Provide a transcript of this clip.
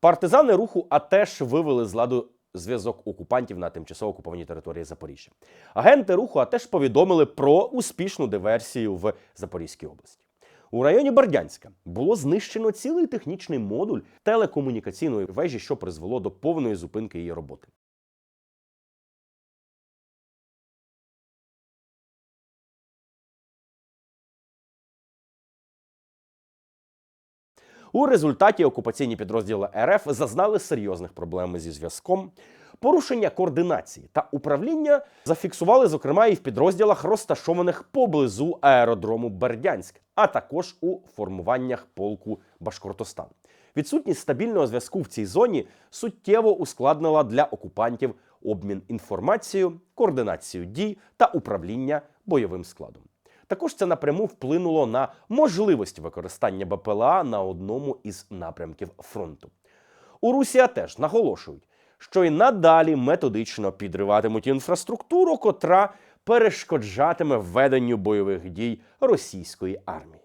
Партизани руху АТЕШ вивели з ладу зв'язок окупантів на тимчасово окупованій території Запоріжжя. Агенти руху АТЕШ повідомили про успішну диверсію в Запорізькій області. У районі Бердянська було знищено цілий технічний модуль телекомунікаційної вежі, що призвело до повної зупинки її роботи. У результаті окупаційні підрозділи РФ зазнали серйозних проблем зі зв'язком. Порушення координації та управління зафіксували, зокрема, і в підрозділах, розташованих поблизу аеродрому Бердянськ, а також у формуваннях полку Башкортостан. Відсутність стабільного зв'язку в цій зоні суттєво ускладнила для окупантів обмін інформацією, координацію дій та управління бойовим складом. Також це напряму вплинуло на можливість використання БПЛА на одному із напрямків фронту. У Русія теж наголошують, що й надалі методично підриватимуть інфраструктуру, котра перешкоджатиме введенню бойових дій російської армії.